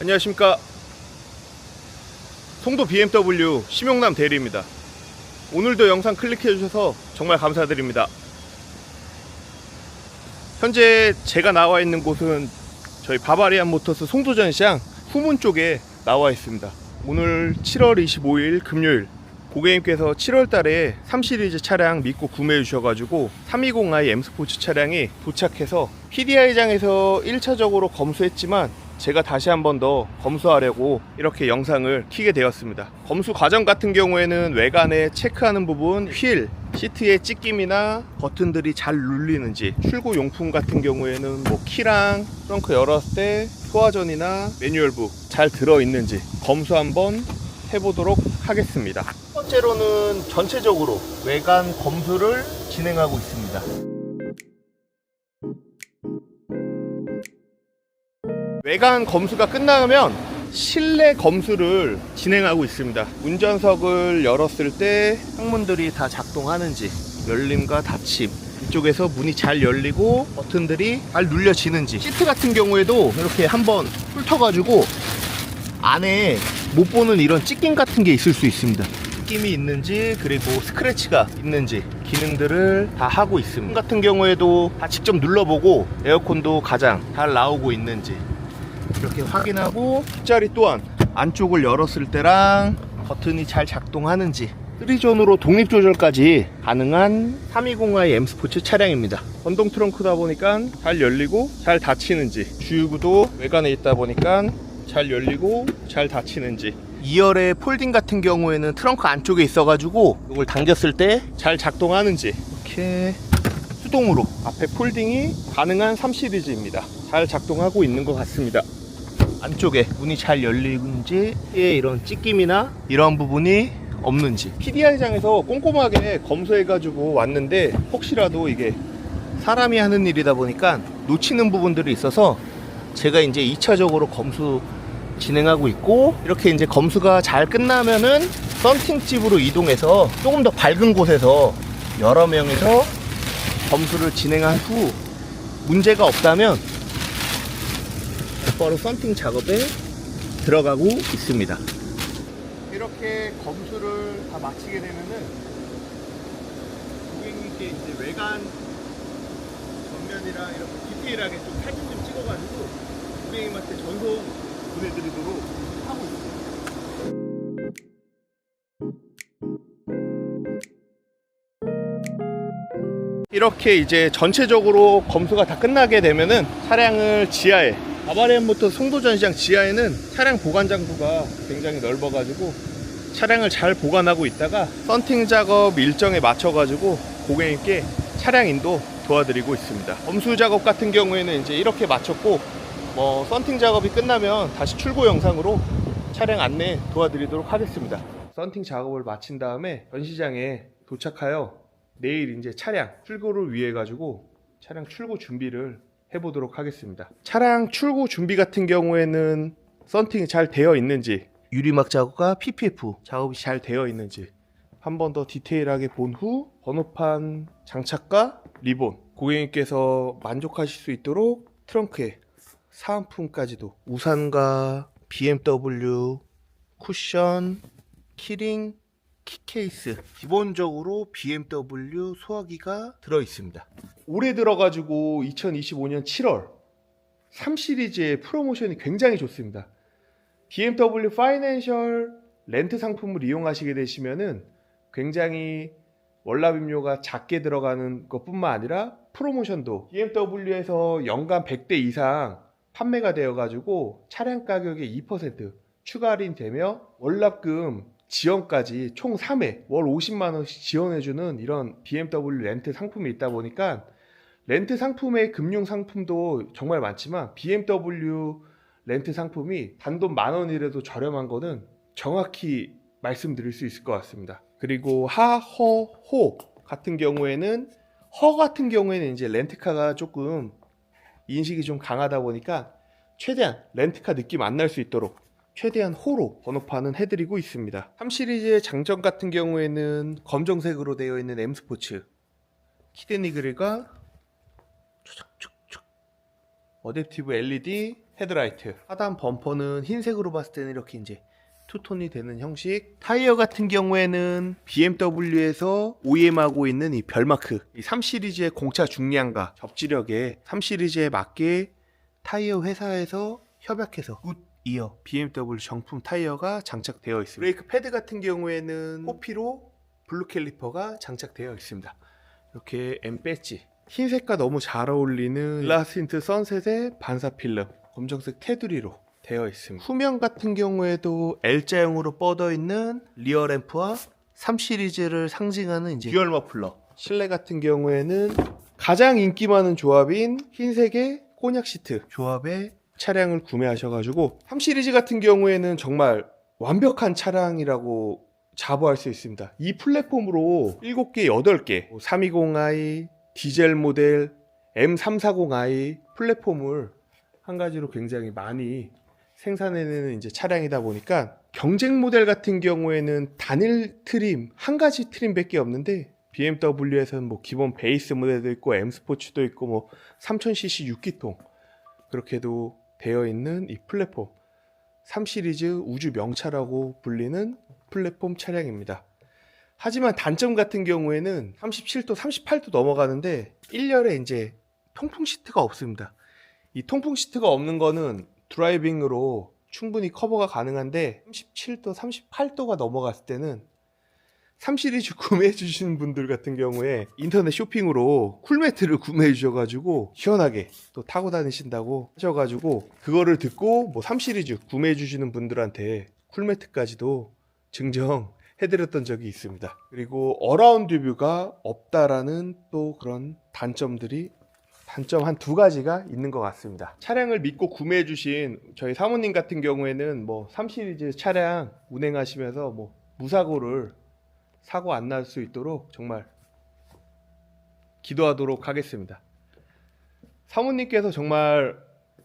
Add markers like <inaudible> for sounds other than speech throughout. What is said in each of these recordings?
안녕하십니까. 송도 BMW 심용남 대리입니다. 오늘도 영상 클릭해 주셔서 정말 감사드립니다. 현재 제가 나와 있는 곳은 저희 바바리안 모터스 송도 전시장 후문 쪽에 나와 있습니다. 오늘 7월 25일 금요일 고객님께서 7월 달에 3시리즈 차량 믿고 구매해 주셔가지고 320i M 스포츠 차량이 도착해서 PDI장에서 1차적으로 검수했지만 제가 다시 한 번 더 검수하려고 이렇게 영상을 키게 되었습니다. 검수 과정 같은 경우에는 외관에 체크하는 부분, 휠, 시트의 찢김이나 버튼들이 잘 눌리는지 출고 용품 같은 경우에는 뭐 키랑 트렁크 열었을 때 소화전이나 매뉴얼북 잘 들어있는지 검수 한번 해보도록 하겠습니다. 첫 번째로는 전체적으로 외관 검수를 진행하고 있습니다. 외관 검수가 끝나면 실내 검수를 진행하고 있습니다. 운전석을 열었을 때 창문들이 다 작동하는지 열림과 닫힘 이쪽에서 문이 잘 열리고 버튼들이 잘 눌려지는지 시트 같은 경우에도 이렇게 한번 훑어가지고 안에 못 보는 이런 찢김 같은 게 있을 수 있습니다. 찢김이 있는지 그리고 스크래치가 있는지 기능들을 다 하고 있습니다. 같은 경우에도 다 직접 눌러보고 에어컨도 가장 잘 나오고 있는지 이렇게 확인하고 뒷자리 또한 안쪽을 열었을 때랑 버튼이 잘 작동하는지 3존으로 독립 조절까지 가능한 320i M 스포츠 차량입니다. 전동 트렁크다 보니까 잘 열리고 잘 닫히는지 주유구도 외관에 있다 보니까 잘 열리고 잘 닫히는지 2열의 폴딩 같은 경우에는 트렁크 안쪽에 있어가지고 이걸 당겼을 때 잘 작동하는지 이렇게 수동으로 앞에 폴딩이 가능한 3 시리즈입니다. 잘 작동하고 있는 것 같습니다. 안쪽에 문이 잘 열리는지 에 이런 찢김이나 이런 부분이 없는지. PDI장에서 꼼꼼하게 검수해가지고 왔는데 혹시라도 이게 사람이 하는 일이다 보니까 놓치는 부분들이 있어서 제가 이제 2차적으로 검수 진행하고 있고 이렇게 이제 검수가 잘 끝나면은 썬팅 집으로 이동해서 조금 더 밝은 곳에서 여러 명이서 검수를 진행한 후 문제가 없다면 곧 바로 썬팅 작업에 들어가고 있습니다. 이렇게 검수를 다 마치게 되면은 고객님께 이제 외관 전면이랑 이렇게 디테일하게 좀 사진 좀 찍어가지고 고객님한테 전송 보내드리도록 하고 있습니다. 이렇게 이제 전체적으로 검수가 다 끝나게 되면은 차량을 지하에 아바리안부터 송도전시장 지하에는 차량 보관 장소가 굉장히 넓어가지고 차량을 잘 보관하고 있다가 썬팅 작업 일정에 맞춰가지고 고객님께 차량 인도 도와드리고 있습니다. 검수 작업 같은 경우에는 이제 이렇게 마쳤고 뭐 썬팅 작업이 끝나면 다시 출고 영상으로 차량 안내 도와드리도록 하겠습니다. 썬팅 작업을 마친 다음에 전시장에 도착하여 내일 이제 차량 출고를 위해 가지고 차량 출고 준비를 해보도록 하겠습니다. 차량 출고 준비 같은 경우에는 썬팅이 잘 되어 있는지 유리막 작업과 PPF 작업이 잘 되어 있는지 한 번 더 디테일하게 본 후 번호판 장착과 리본 고객님께서 만족하실 수 있도록 트렁크에 사은품까지도 우산과 BMW 쿠션 키링 키케이스 기본적으로 BMW 소화기가 들어 있습니다. 올해 들어가지고 2025년 7월 3 시리즈의 프로모션이 굉장히 좋습니다. BMW 파이낸셜 렌트 상품을 이용하시게 되시면은 굉장히 월납 임료가 작게 들어가는 것뿐만 아니라 프로모션도 BMW에서 연간 100대 이상 판매가 되어 가지고 차량 가격의 2% 추가 할인되며 월납금 지원까지 총 3회 월 50만 원씩 지원해주는 이런 BMW 렌트 상품이 있다 보니까 렌트 상품의 금융 상품도 정말 많지만 BMW 렌트 상품이 단돈 만 원이라도 저렴한 거는 정확히 말씀드릴 수 있을 것 같습니다. 그리고 하허호 같은 경우에는 허 같은 경우에는 이제 렌트카가 조금 인식이 좀 강하다 보니까 최대한 렌트카 느낌 안 날 수 있도록 최대한 호로 번호판은 해드리고 있습니다. 3 시리즈의 장점 같은 경우에는 검정색으로 되어 있는 M 스포츠 키드니 그릴과 촉촉촉 어댑티브 LED 헤드라이트. 하단 범퍼는 흰색으로 봤을 때는 이렇게 이제 투톤이 되는 형식. 타이어 같은 경우에는 BMW에서 OEM하고 있는 이 별마크. 이 3 시리즈의 공차 중량과 접지력에 3 시리즈에 맞게 타이어 회사에서 협약해서 굿 이어 BMW 정품 타이어가 장착되어 있습니다. 브레이크 패드 같은 경우에는 호피로 블루 캘리퍼가 장착되어 있습니다. 이렇게 M 배지 흰색과 너무 잘 어울리는 글라스틴트 선셋의 반사 필름 검정색 테두리로 되어 있습니다. 후면 같은 경우에도 L자형으로 뻗어 있는 리어 램프와 3 시리즈를 상징하는 이제 듀얼 머플러. 실내 같은 경우에는 가장 인기 많은 조합인 흰색의 꼬냑 시트 조합의 차량을 구매하셔가지고 3 시리즈 같은 경우에는 정말 완벽한 차량이라고 자부할 수 있습니다. 이 플랫폼으로 7개, 8개, 320i, 디젤 모델, M340i 플랫폼을 한 가지로 굉장히 많이 생산해내는 이제 차량이다 보니까 경쟁 모델 같은 경우에는 단일 트림, 한 가지 트림밖에 없는데 BMW에서는 뭐 기본 베이스 모델도 있고 M 스포츠도 있고 뭐 3000cc 6기통 그렇게도 되어 있는 이 플랫폼 3 시리즈 우주 명차라고 불리는 플랫폼 차량입니다. 하지만 단점 같은 경우에는 37도, 38도 넘어가는데 1열에 이제 통풍 시트가 없습니다. 이 통풍 시트가 없는 거는 드라이빙으로 충분히 커버가 가능한데 37도, 38도가 넘어갔을 때는 3 시리즈 <laughs> 구매해 주시는 분들 같은 경우에 인터넷 쇼핑으로 쿨매트를 구매해 주셔가지고 시원하게 또 타고 다니신다고 하셔가지고 그거를 듣고 뭐 3 시리즈 구매해 주시는 분들한테 쿨매트까지도 증정 해드렸던 적이 있습니다. 그리고 어라운드 뷰가 없다라는 또 그런 단점들이 단점 한 두 가지가 있는 것 같습니다. 차량을 믿고 구매해 주신 저희 사모님 같은 경우에는 뭐 3 시리즈 차량 운행하시면서 뭐 무사고를 사고 안 날 수 있도록 정말 기도하도록 하겠습니다. 사모님께서 정말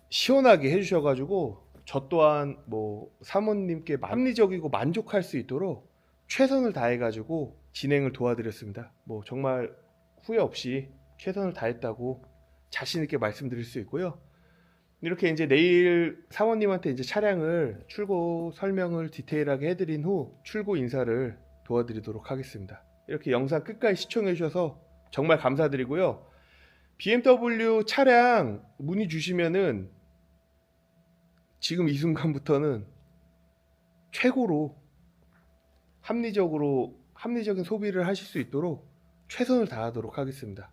시원하게 해주셔가지고 저 또한 뭐 사모님께 합리적이고 만족할 수 있도록 최선을 다해가지고 진행을 도와드렸습니다. 뭐 정말 후회 없이 최선을 다했다고 자신 있게 말씀드릴 수 있고요. 이렇게 이제 내일 사모님한테 이제 차량을 출고 설명을 디테일하게 해드린 후 출고 인사를 도와드리도록 하겠습니다. 이렇게 영상 끝까지 시청해 주셔서 정말 감사드리고요. BMW 차량 문의 주시면은 지금 이 순간부터는 최고로 합리적으로 합리적인 소비를 하실 수 있도록 최선을 다하도록 하겠습니다.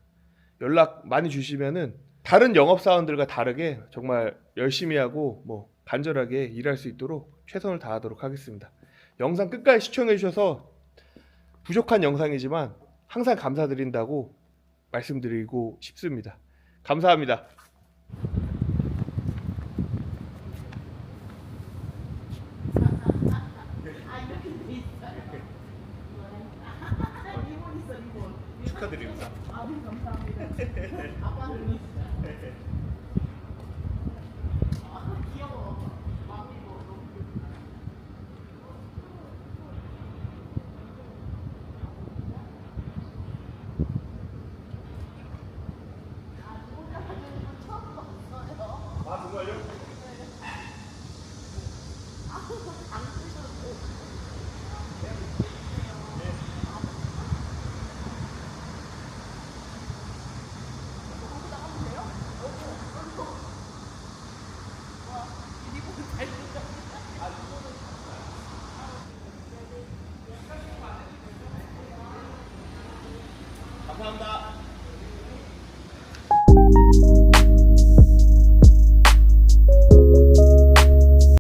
연락 많이 주시면은 다른 영업사원들과 다르게 정말 열심히 하고 뭐 간절하게 일할 수 있도록 최선을 다하도록 하겠습니다. 영상 끝까지 시청해 주셔서 부족한 영상이지만 항상 감사드린다고 말씀드리고 싶습니다. 감사합니다. <laughs> 축하드립니다. 아 <laughs>